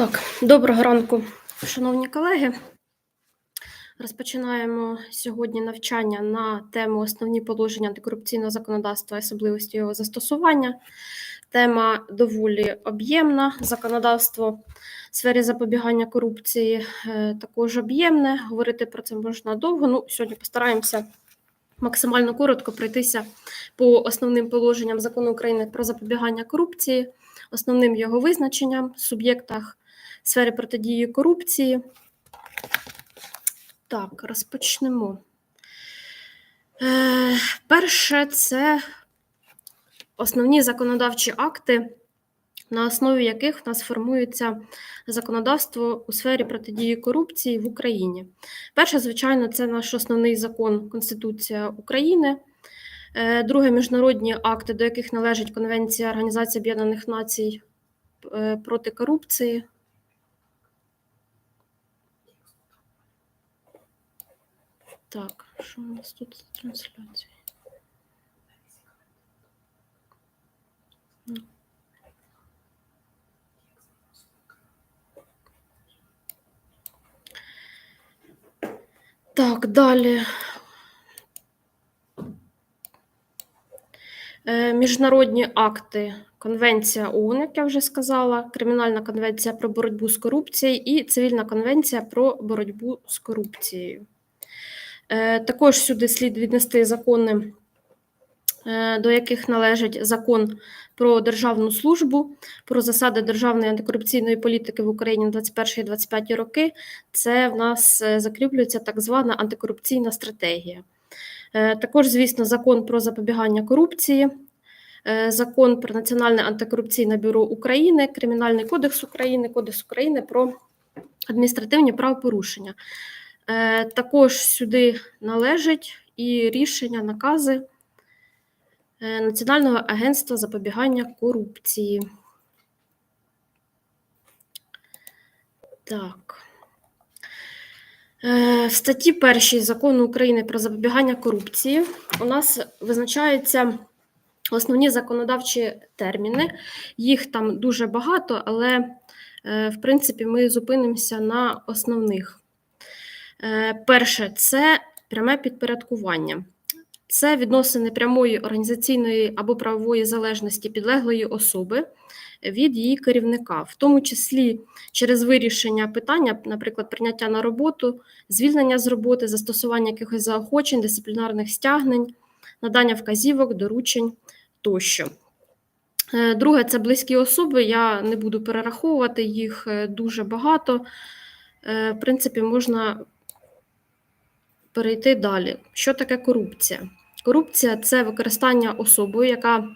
Так, доброго ранку, шановні колеги. Розпочинаємо сьогодні навчання на тему основні положення антикорупційного законодавства і особливості його застосування. Тема доволі об'ємна. Законодавство в сфері запобігання корупції е, також об'ємне. Говорити про це можна довго. Ну, сьогодні постараємося максимально коротко пройтися по основним положенням закону України про запобігання корупції, основним його визначенням, суб'єктах сфері протидії корупції. Так, розпочнемо. Е, перше, це основні законодавчі акти, на основі яких в нас формується законодавство у сфері протидії корупції в Україні. Перше, звичайно, це наш основний закон Конституція України. Е, Друге, міжнародні акти, до яких належить Конвенція Організації Об'єднаних Націй е, проти корупції. Так, що у нас тут за трансляція? Ну. Так, далі. Е, Міжнародні акти, Конвенція ООН, як я вже сказала, Кримінальна конвенція про боротьбу з корупцією і Цивільна конвенція про боротьбу з корупцією. Е, Також сюди слід віднести закони, е, до яких належить закон про державну службу, про засади державної антикорупційної політики в Україні на 21-25 роки. Це в нас е, закріплюється так звана антикорупційна стратегія. Також, звісно, закон про запобігання корупції, закон про Національне антикорупційне бюро України, Кримінальний кодекс України, Кодекс України про адміністративні правопорушення. Е, Також сюди належать і рішення, накази е, Національного агентства запобігання корупції. Так. Е, В статті 1 закону України про запобігання корупції у нас визначаються основні законодавчі терміни. Їх там дуже багато, але, в принципі, ми зупинимося на основних. Е, Перше це пряме підпорядкування. Це відносини прямої організаційної або правової залежності підлеглої особи від її керівника, в тому числі через вирішення питання, наприклад, прийняття на роботу, звільнення з роботи, застосування якихось заохочень, дисциплінарних стягнень, надання вказівок, доручень тощо. Е, Друге, це близькі особи. Я не буду перераховувати їх е, дуже багато. В принципі, можна перейти далі. Що таке корупція? Корупція це використання особою, яка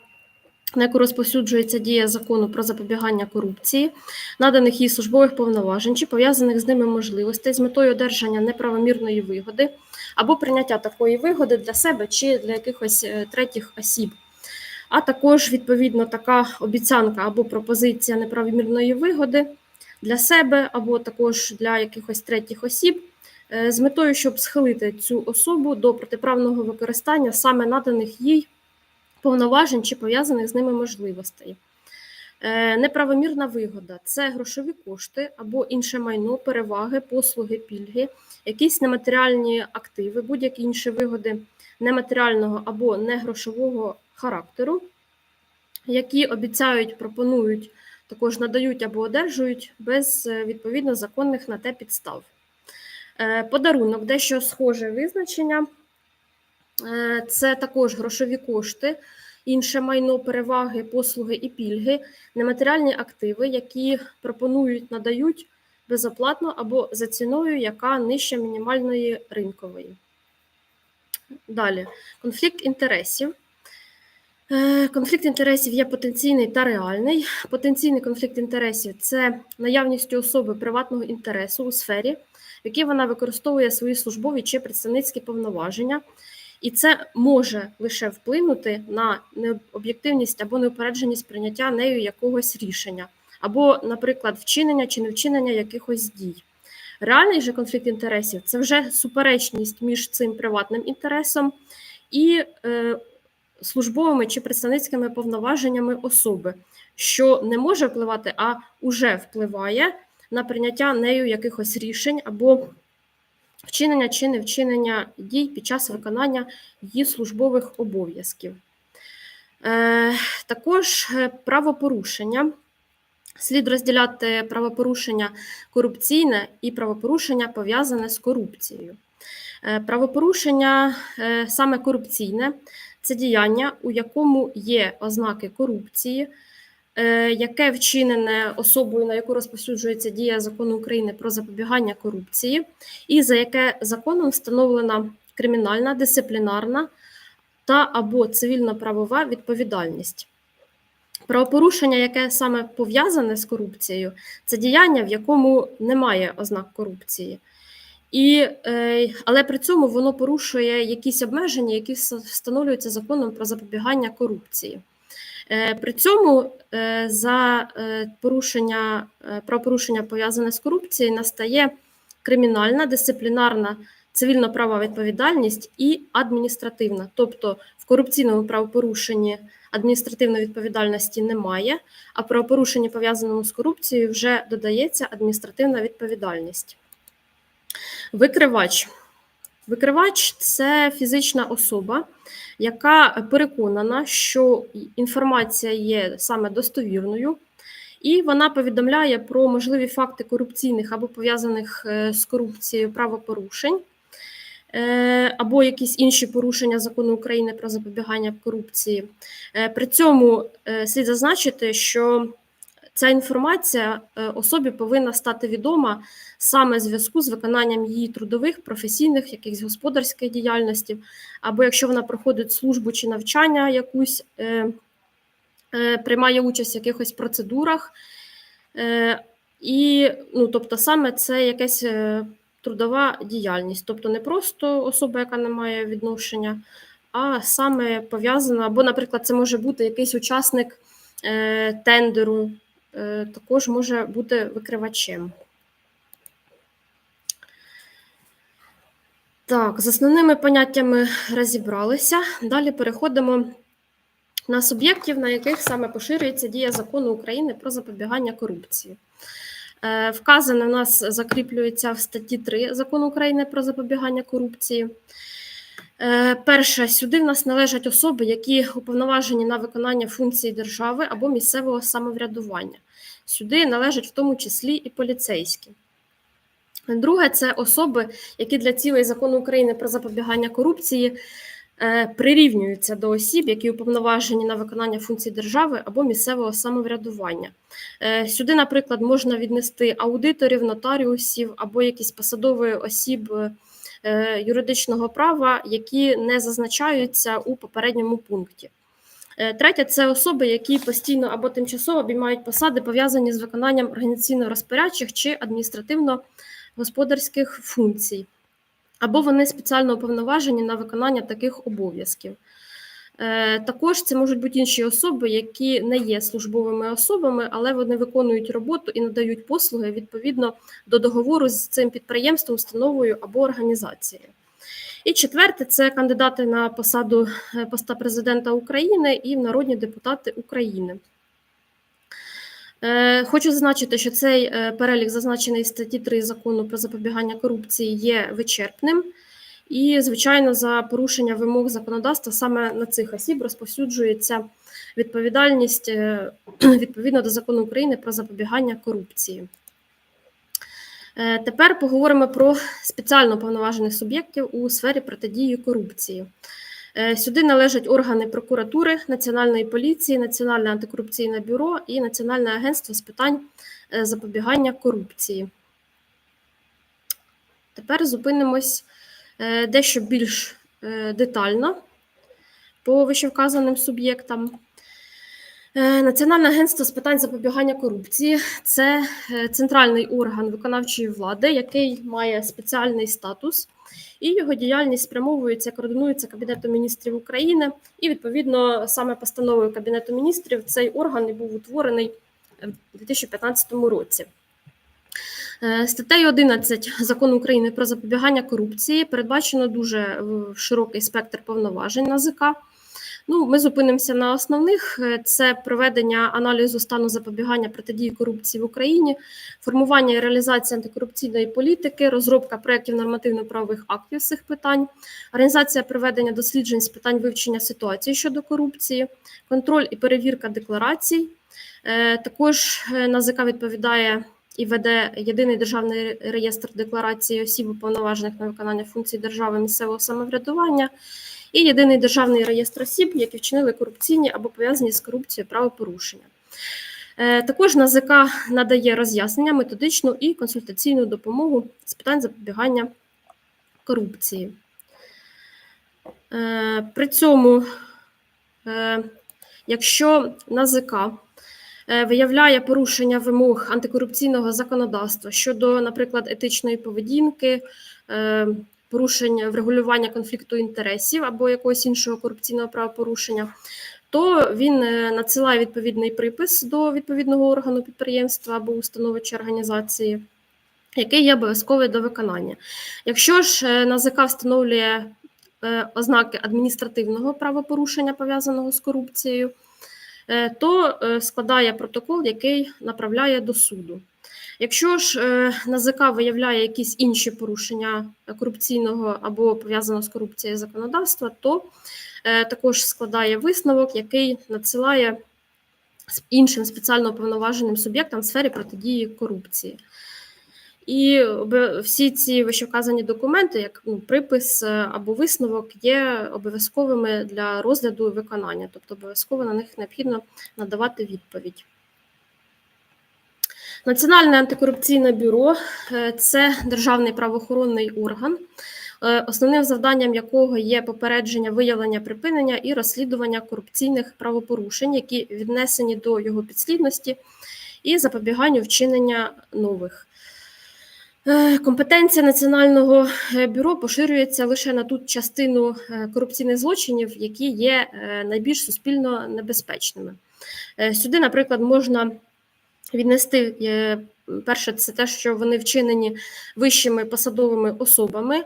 на яку розповсюджується дія закону про запобігання корупції, наданих їй службових повноважень чи пов'язаних з ними можливостей з метою одержання неправомірної вигоди або прийняття такої вигоди для себе чи для якихось е, третіх осіб. А також, відповідно, така обіцянка або пропозиція неправомірної вигоди для себе, або також для якихось третіх осіб, з метою, щоб схилити цю особу до протиправного використання саме наданих їй повноважень чи пов'язаних з ними можливостей. Е, Неправомірна вигода це грошові кошти або інше майно, переваги, послуги, пільги, якісь нематеріальні активи, будь-які інші вигоди нематеріального або негрошового характеру, які обіцяють, пропонують, також надають або одержують без е, відповідно законних на те підстав. Е, Подарунок, дещо схоже визначення. Е, Це також грошові кошти, інше майно, переваги, послуги і пільги, нематеріальні активи, які пропонують, надають безоплатно або за ціною, яка нижче мінімальної ринкової. Далі, конфлікт інтересів. Е, Конфлікт інтересів є потенційний та реальний. Потенційний конфлікт інтересів це наявність у особи приватного інтересу у сфері, в якій вона використовує свої службові чи представницькі повноваження, і це може лише вплинути на необ'єктивність або неупередженість прийняття нею якогось рішення, або, наприклад, вчинення чи невчинення якихось дій. Реальний же конфлікт інтересів це вже суперечність між цим приватним інтересом і е, службовими чи представницькими повноваженнями особи, що не може впливати, а уже впливає на прийняття нею якихось рішень або вчинення чи невчинення дій під час виконання її службових обов'язків. Е, Також е, правопорушення. Слід розділяти правопорушення корупційне і правопорушення пов'язане з корупцією. Е, Правопорушення саме корупційне це діяння, у якому є ознаки корупції, яке вчинене особою, на яку розповсюджується дія закону України про запобігання корупції, і за яке законом встановлена кримінальна, дисциплінарна та або цивільно-правова відповідальність. Правопорушення, яке саме пов'язане з корупцією, це діяння, в якому немає ознак корупції. І, е, але при цьому воно порушує якісь обмеження, які встановлюються законом про запобігання корупції. Е, При цьому е, за е, порушення е, правопорушення пов'язане з корупцією настає кримінальна, дисциплінарна, цивільно-права відповідальність і адміністративна. Тобто в корупційному правопорушенні адміністративної відповідальності немає, а в правопорушенні пов'язаному з корупцією вже додається адміністративна відповідальність. Викривач. Викривач це фізична особа, яка переконана, що інформація є саме достовірною, і вона повідомляє про можливі факти корупційних або пов'язаних е, з корупцією правопорушень, е, або якісь інші порушення закону України про запобігання корупції. Е, При цьому слід зазначити, що ця інформація е, особі повинна стати відома саме в зв'язку з виконанням її трудових, професійних, якихось господарських діяльності, або якщо вона проходить службу чи навчання якусь, е, е, приймає участь в якихось процедурах. І, ну, тобто, саме це якась трудова діяльність, тобто не просто особа, яка не має відношення, а саме пов'язана, або, наприклад, це може бути якийсь учасник тендеру, також може бути викривачем. Так, з основними поняттями розібралися. Далі переходимо на суб'єктів, на яких саме поширюється дія закону України про запобігання корупції. Е, Вказане у нас закріплюється в статті 3 закону України про запобігання корупції. Е, Перше, сюди в нас належать особи, які уповноважені на виконання функцій держави або місцевого самоврядування. Сюди належать в тому числі і поліцейські. Друге, це особи, які для цілей закону України про запобігання корупції е, прирівнюються до осіб, які уповноважені на виконання функцій держави або місцевого самоврядування. Е, Сюди, наприклад, можна віднести аудиторів, нотаріусів або якісь посадові осіб юридичного права, які не зазначаються у попередньому пункті. Е, Третє це особи, які постійно або тимчасово обіймають посади, пов'язані з виконанням організаційно-розпорядчих чи адміністративно-господарських функцій, або вони спеціально уповноважені на виконання таких обов'язків. Е, Також це можуть бути інші особи, які не є службовими особами, але вони виконують роботу і надають послуги відповідно до договору з цим підприємством, установою або організацією. І четверте це кандидати на посаду е, поста президента України і народні депутати України. Е, Хочу зазначити, що цей перелік, зазначений в статті 3 закону про запобігання корупції, є вичерпним. І, звичайно, за порушення вимог законодавства саме на цих осіб розповсюджується відповідальність е, відповідно до закону України про запобігання корупції. Е, Тепер поговоримо про спеціально повноважених суб'єктів у сфері протидії корупції. Е, Сюди належать органи прокуратури, Національної поліції, Національне антикорупційне бюро і Національне агентство з питань запобігання корупції. Тепер зупинимось дещо більш е, детально по вищевказаним суб'єктам. Е, Національне агентство з питань запобігання корупції це е, центральний орган виконавчої влади, який має спеціальний статус, і його діяльність спрямовується, координується Кабінетом міністрів України. І відповідно саме постановою Кабінету міністрів цей орган і був утворений у 2015 році. Е, Статтею 11 закону України про запобігання корупції передбачено дуже е, широкий спектр повноважень НАЗК. Ну, ми зупинимося на основних: Е, це проведення аналізу стану запобігання протидії корупції в Україні, формування і реалізація антикорупційної політики, розробка проєктів нормативно-правових актів цих питань, організація проведення досліджень з питань вивчення ситуації щодо корупції, контроль і перевірка декларацій. Також НАЗК відповідає і веде єдиний державний реєстр декларації осіб, уповноважених на виконання функцій держави місцевого самоврядування, і єдиний державний реєстр осіб, які вчинили корупційні або пов'язані з корупцією правопорушення. Е, Також НАЗК надає роз'яснення, методичну і консультаційну допомогу з питань запобігання корупції. Е, При цьому, е, якщо НАЗК виявляє порушення вимог антикорупційного законодавства щодо, наприклад, етичної поведінки, е, порушення врегулювання конфлікту інтересів або якогось іншого корупційного правопорушення, то він е, надсилає відповідний припис до відповідного органу підприємства або установи чи організації, який є обов'язковий до виконання. Якщо ж е, НАЗК встановлює е, ознаки адміністративного правопорушення, пов'язаного з корупцією, е, то е, складає протокол, який направляє до суду. Якщо ж е, НАЗК виявляє якісь інші порушення корупційного або пов'язаного з корупцією законодавства, то е, також складає висновок, який надсилає іншим спеціально уповноваженим суб'єктам в сфері протидії корупції. І всі ці вищевказані документи, як ну, припис е, або висновок, є обов'язковими для розгляду і виконання, тобто обов'язково на них необхідно надавати відповідь. Національне антикорупційне бюро е, це державний правоохоронний орган, е, основним завданням якого є попередження, виявлення, припинення і розслідування корупційних правопорушень, які віднесені до його підслідності, і запобіганню вчинення нових. Е, Компетенція Національного е, бюро поширюється лише на ту частину е, корупційних злочинів, які є найбільш суспільно небезпечними. Сюди, наприклад, можна віднести перше, це те, що вони вчинені вищими посадовими особами,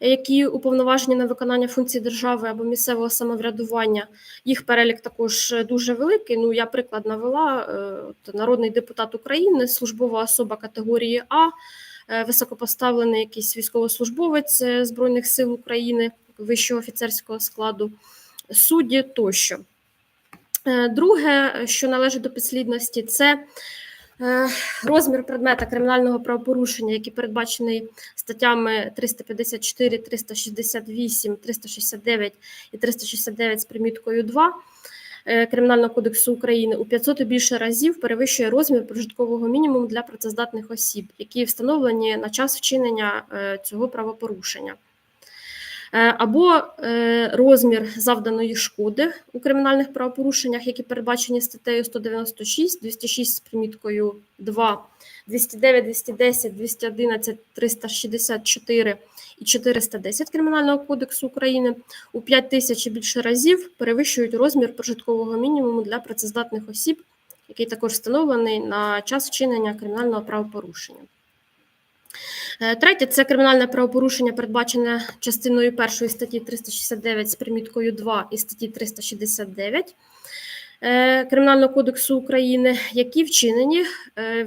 які уповноважені на виконання функцій держави або місцевого самоврядування. Їх перелік також дуже великий. Ну, я приклад навела народний депутат України, службова особа категорії А, високопоставлений якийсь військовослужбовець е, Збройних сил України, вищого офіцерського складу, судді тощо. Е, Друге, що належить до підслідності, це е, розмір предмета кримінального правопорушення, який передбачений статтями 354, 368, 369 і 369 з приміткою 2 е, Кримінального кодексу України у 500 і більше разів перевищує розмір прожиткового мінімуму для працездатних осіб, які встановлені на час вчинення е, цього правопорушення. Е, або е, розмір завданої шкоди у кримінальних правопорушеннях, які передбачені статтею 196, 206 з приміткою 2, 209, 210, 211, 364 і 410 Кримінального кодексу України у 5 тисяч і більше разів перевищують розмір прожиткового мінімуму для працездатних осіб, який також встановлений на час вчинення кримінального правопорушення. Е, Третє це кримінальне правопорушення, передбачене частиною першої статті 369 з приміткою 2 і статті 369 е, Кримінального кодексу України, які вчинені е,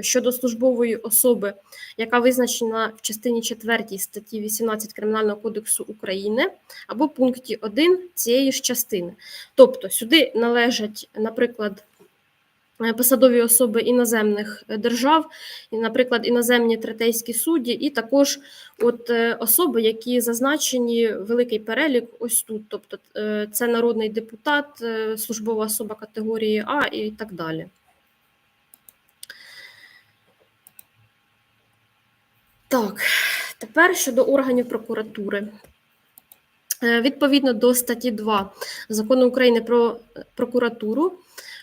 щодо службової особи, яка визначена в частині 4 статті 18 Кримінального кодексу України або пункті 1 цієї ж частини. Тобто сюди належать, наприклад, е, посадові особи іноземних держав, наприклад, іноземні третейські судді, і також от е, особи, які зазначені великий перелік ось тут. Тобто е, це народний депутат, службова особа категорії А і так далі. Так, тепер щодо органів прокуратури. Е, Відповідно до статті 2 закону України про е, прокуратуру,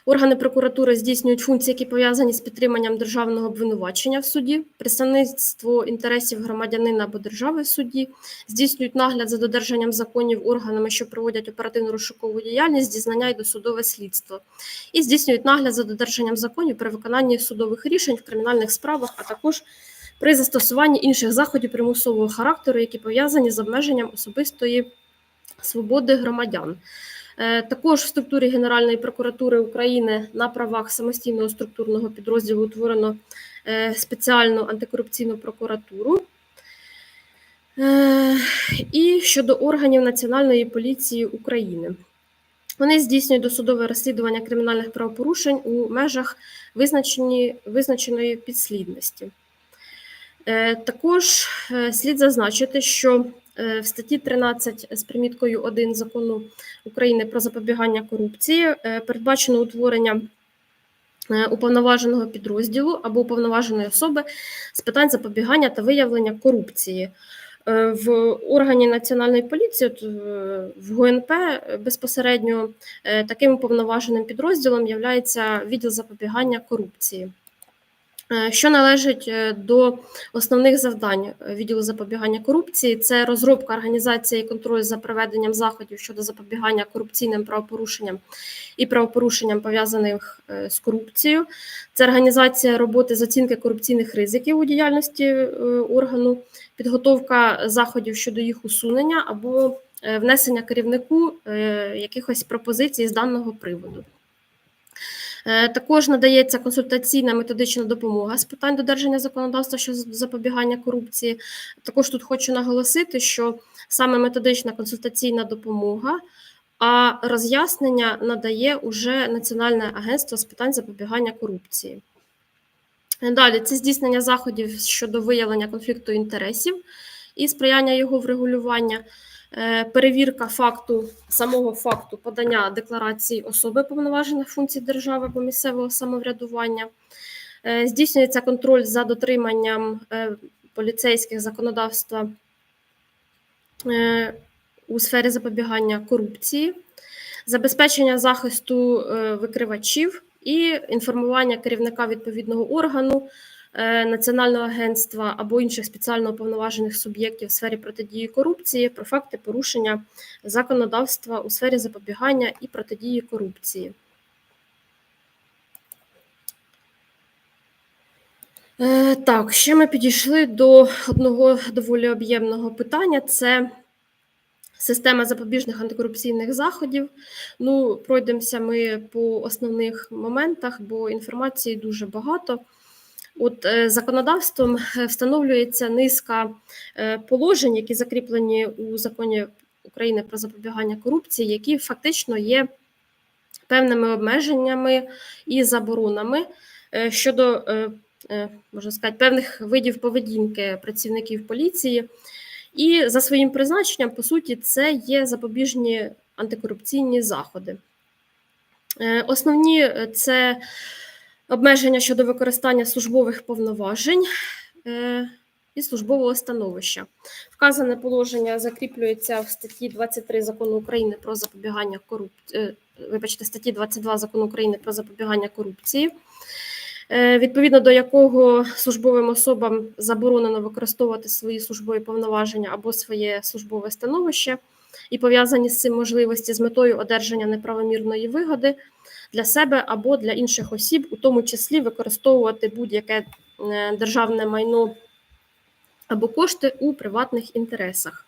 органи прокуратури здійснюють функції, які пов'язані з підтриманням державного обвинувачення в суді, представництво інтересів громадянина або держави в суді, здійснюють нагляд за додержанням законів органами, що проводять оперативну розшукову діяльність, дізнання і досудове слідство, і здійснюють нагляд за додержанням законів при виконанні судових рішень в кримінальних справах, а також при застосуванні інших заходів примусового характеру, які пов'язані з обмеженням особистої свободи громадян. Е, Також в структурі Генеральної прокуратури України на правах самостійного структурного підрозділу утворено е, спеціальну антикорупційну прокуратуру. Е, І щодо органів Національної поліції України. Вони здійснюють досудове розслідування кримінальних правопорушень у межах визначеної підслідності. Е, Також е, слід зазначити, що е, в статті 13 з приміткою 1 закону України про запобігання корупції передбачено утворення уповноваженого підрозділу або уповноваженої особи з питань запобігання та виявлення корупції. В органі національної поліції, в ГУНП е, безпосередньо таким уповноваженим підрозділом є відділ запобігання корупції. Е, Що належить е, до основних завдань відділу запобігання корупції, це розробка організації контролю за проведенням заходів щодо запобігання корупційним правопорушенням і правопорушенням пов'язаних е, з корупцією, це організація роботи з оцінки корупційних ризиків у діяльності органу, підготовка заходів щодо їх усунення або внесення керівнику якихось пропозицій з даного приводу. Е, Також надається консультаційна методична допомога з питань додержання законодавства щодо запобігання корупції. Також тут хочу наголосити, що саме методична консультаційна допомога, а роз'яснення надає уже Національне агентство з питань запобігання корупції. Далі це здійснення заходів щодо виявлення конфлікту інтересів і сприяння його врегулювання, перевірка факту самого факту подання декларації особи повноважених функцій держави або місцевого самоврядування. Е, Здійснюється контроль за дотриманням е, поліцейських законодавства е, у сфері запобігання корупції, забезпечення захисту е, викривачів і інформування керівника відповідного органу, е, Національного агентства або інших спеціально уповноважених суб'єктів в сфері протидії корупції про факти порушення законодавства у сфері запобігання і протидії корупції. Е, Так, ще ми підійшли до одного доволі об'ємного питання: це система запобіжних антикорупційних заходів. Ну, пройдемося ми по основних моментах, бо інформації дуже багато. От е, законодавством е, встановлюється низка е, положень, які закріплені у законі України про запобігання корупції, які фактично є певними обмеженнями і заборонами щодо, можна сказати, певних видів поведінки працівників поліції. І за своїм призначенням, по суті, це є запобіжні антикорупційні заходи. Основні це обмеження щодо використання службових повноважень е, і службового становища. Вказане положення закріплюється в статті 23 закону України про запобігання корупції, вибачте, статті 22 закону України про запобігання корупції. Е, Відповідно до якого службовим особам заборонено використовувати свої службові повноваження або своє службове становище і пов'язані з цим можливості з метою одержання неправомірної вигоди для себе або для інших осіб, у тому числі використовувати будь-яке е, державне майно або кошти у приватних інтересах.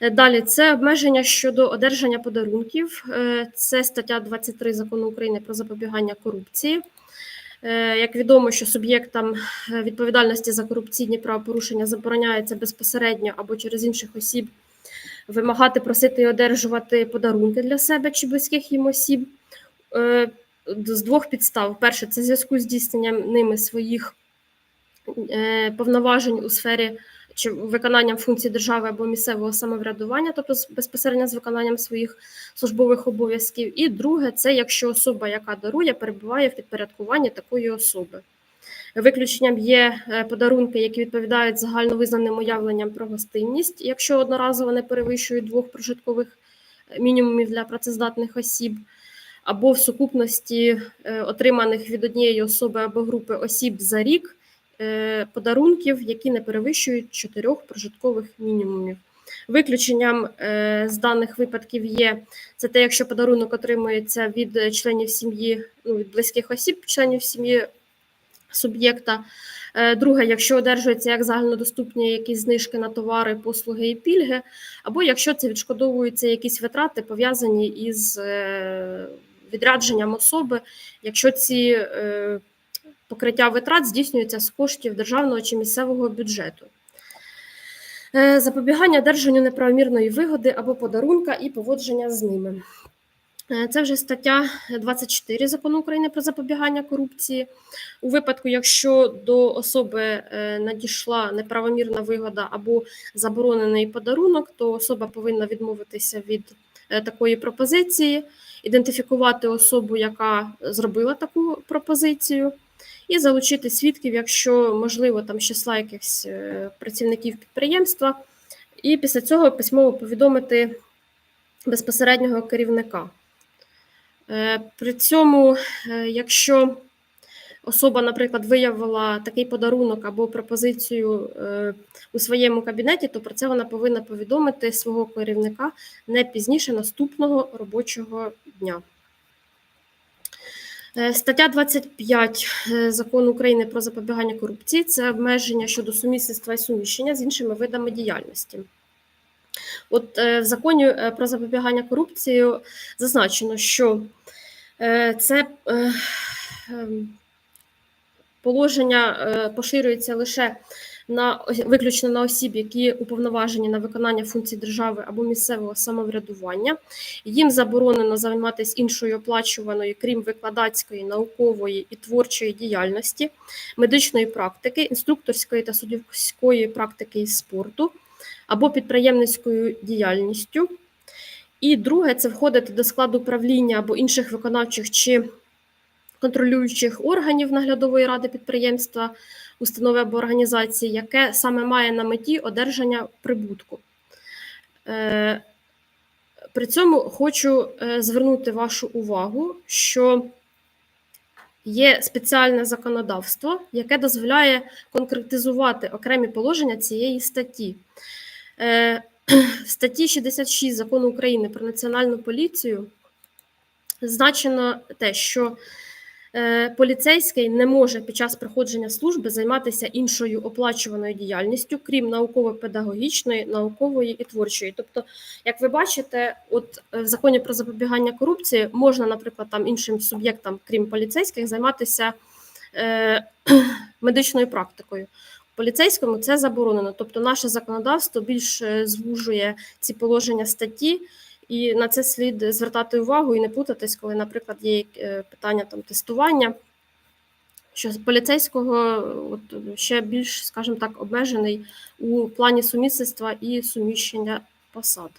Е, Далі це обмеження щодо одержання подарунків. Е, Це стаття 23 закону України про запобігання корупції. Як відомо, що суб'єктам відповідальності за корупційні правопорушення забороняється безпосередньо або через інших осіб вимагати, просити і одержувати подарунки для себе чи близьких їм осіб. Е, З двох підстав: перше, це в зв'язку з здійсненням ними своїх е, повноважень у сфері чи виконанням функцій держави або місцевого самоврядування, тобто безпосередньо з виконанням своїх службових обов'язків. І друге, це якщо особа, яка дарує, перебуває в підпорядкуванні такої особи. Виключенням є е, подарунки, які відповідають загальновизнаним уявленням про гостинність, якщо одноразово не перевищують двох прожиткових мінімумів для працездатних осіб, або в сукупності е, отриманих від однієї особи або групи осіб за рік е, подарунків, які не перевищують чотирьох прожиткових мінімумів. Виключенням е, з даних випадків є це те, якщо подарунок отримується від членів сім'ї, ну від близьких осіб, членів сім'ї суб'єкта. Друге, якщо одержується як загальнодоступні якісь знижки на товари, послуги і пільги, або якщо це відшкодовуються якісь витрати, пов'язані із відрядженням особи, якщо ці е, покриття витрат здійснюється з коштів державного чи місцевого бюджету. Е, Запобігання одержанню неправомірної вигоди або подарунка і поводження з ними. Е, Це вже стаття 24 закону України про запобігання корупції. У випадку, якщо до особи надійшла неправомірна вигода або заборонений подарунок, то особа повинна відмовитися від такої пропозиції, ідентифікувати особу, яка зробила таку пропозицію, і залучити свідків, якщо можливо, там числа якихось е, працівників підприємства, і після цього письмово повідомити безпосереднього керівника. Е, При цьому, е, якщо особа, наприклад, виявила такий подарунок або пропозицію е, у своєму кабінеті, то про це вона повинна повідомити свого керівника не пізніше наступного робочого дня. Е, Стаття 25 е, Закону України про запобігання корупції це обмеження щодо сумісництва і суміщення з іншими видами діяльності. От в законі про запобігання корупції зазначено, що це ем, положення е, поширюється лише на виключно на осіб, які уповноважені на виконання функцій держави або місцевого самоврядування. Їм заборонено займатися іншою оплачуваною, крім викладацької, наукової і творчої діяльності, медичної практики, інструкторської та суддівської практики і спорту або підприємницькою діяльністю. І друге це входити до складу правління або інших виконавчих чи контролюючих органів наглядової ради підприємства, установи або організації, яке саме має на меті одержання прибутку. Е, При цьому хочу е, звернути вашу увагу, що є спеціальне законодавство, яке дозволяє конкретизувати окремі положення цієї статті. Е, В статті 66 закону України про національну поліцію зазначено те, що е, поліцейський не може під час проходження служби займатися іншою оплачуваною діяльністю, крім науково-педагогічної, наукової і творчої. Тобто, як ви бачите, от е, в законі про запобігання корупції можна, наприклад, там іншим суб'єктам, крім поліцейських, займатися е, медичною практикою. Поліцейському це заборонено, тобто наше законодавство більш е, звужує ці положення статті, і на це слід звертати увагу і не путатись, коли, наприклад, є е, питання там тестування. Що з поліцейського от, ще більш, скажімо так, обмежений у плані сумісництва і суміщення посад.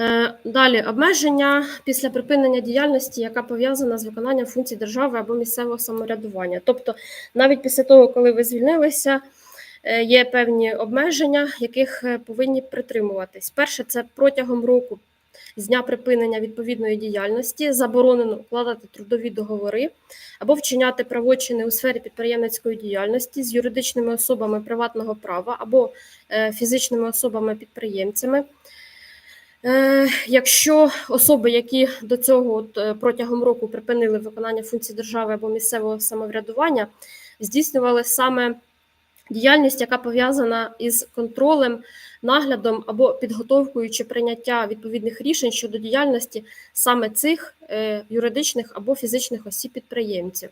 Е, Далі обмеження після припинення діяльності, яка пов'язана з виконанням функцій держави або місцевого самоврядування. Тобто, навіть після того, коли ви звільнилися, є певні обмеження, яких е, повинні притримуватись. Перше, це протягом року з дня припинення відповідної діяльності заборонено укладати трудові договори або вчиняти правочини у сфері підприємницької діяльності з юридичними особами приватного права або е, фізичними особами-підприємцями. Е, Якщо особи, які до цього от, е, протягом року припинили виконання функцій держави або місцевого самоврядування, здійснювали саме діяльність, яка пов'язана із контролем, наглядом або підготовкою чи прийняття відповідних рішень щодо діяльності саме цих е, юридичних або фізичних осіб-підприємців.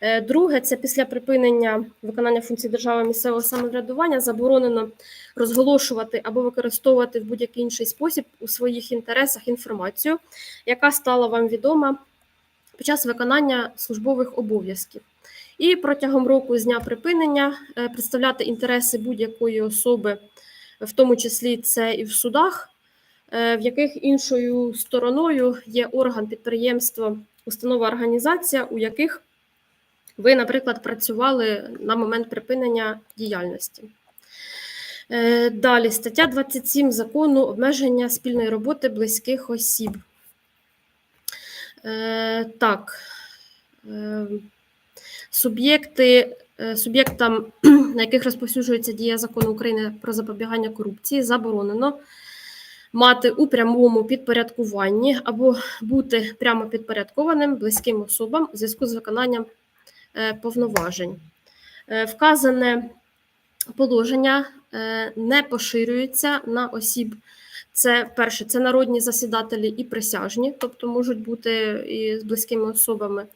Е, Друге, це після припинення виконання функцій держави місцевого самоврядування заборонено розголошувати або використовувати в будь-який інший спосіб у своїх інтересах інформацію, яка стала вам відома під час виконання службових обов'язків. І протягом року з дня припинення е, представляти інтереси будь-якої особи, в тому числі це і в судах, е, в яких іншою стороною є орган підприємства, установа організація, у яких ви, наприклад, працювали на момент припинення діяльності. Е, Далі, стаття 27 закону обмеження спільної роботи близьких осіб. Так, суб'єкти, е, суб'єктам, на яких розповсюджується дія закону України про запобігання корупції, заборонено мати у прямому підпорядкуванні або бути прямо підпорядкованим близьким особам у зв'язку з виконанням е, повноважень. Е, Вказане положення не поширюється на осіб. Це перше, це народні засідателі і присяжні, тобто можуть бути і з близькими особами.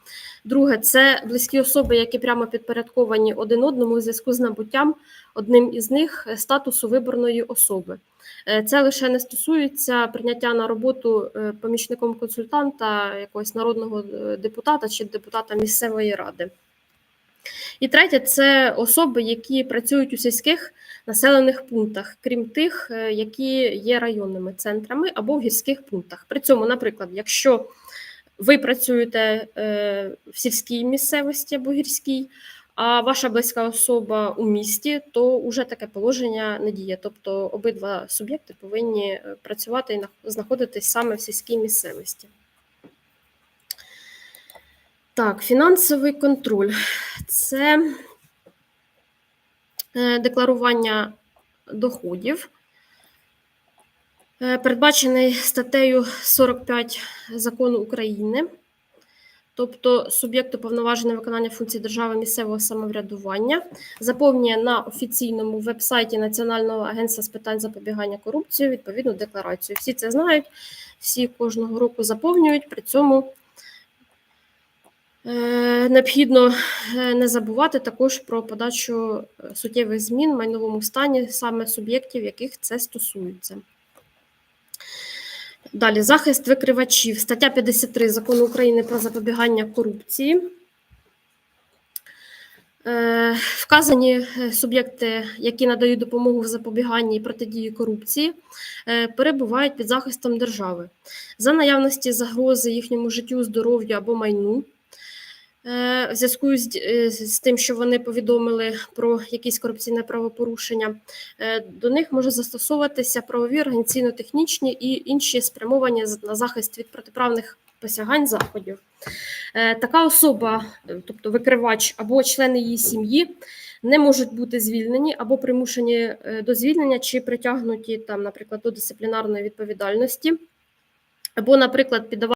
Друге, це близькі особи, які прямо підпорядковані один одному у зв'язку з набуттям одним із них статусу виборної особи. Е, Це лише не стосується прийняття на роботу е, помічником консультанта, якогось народного е, депутата чи депутата місцевої ради. І третє це особи, які працюють у сільських населених пунктах, крім тих, е, які є районними центрами або в гірських пунктах. При цьому, наприклад, якщо ви працюєте е, в сільській місцевості або гірській, а ваша близька особа у місті, то вже таке положення не діє. Тобто обидва суб'єкти повинні е, працювати і знаходитись саме в сільській місцевості. Так, фінансовий контроль це декларування доходів, е, передбачений статтею 45 закону України. Тобто суб'єкт уповноважений виконання функцій держави місцевого самоврядування заповнює на офіційному вебсайті Національного агентства з питань запобігання корупції відповідну декларацію. Всі це знають, всі кожного року заповнюють. При цьому е, необхідно е, не забувати також про подачу е, суттєвих змін в майновому стані саме суб'єктів, яких це стосується. Далі захист викривачів. Стаття 53 Закону України про запобігання корупції. Е, Вказані е, суб'єкти, які надають допомогу в запобіганні і протидії корупції, е, перебувають під захистом держави за наявності загрози їхньому життю, здоров'ю або майну. Е, В зв'язку з, е, з тим, що вони повідомили про якісь корупційне правопорушення, е, до них може застосовуватися правові організаційно-технічні і інші спрямовані на захист від протиправних посягань заходів. Така особа, тобто викривач або члени її сім'ї, не можуть бути звільнені або примушені до звільнення чи притягнуті там, наприклад, до дисциплінарної відповідальності, або, наприклад, піддавати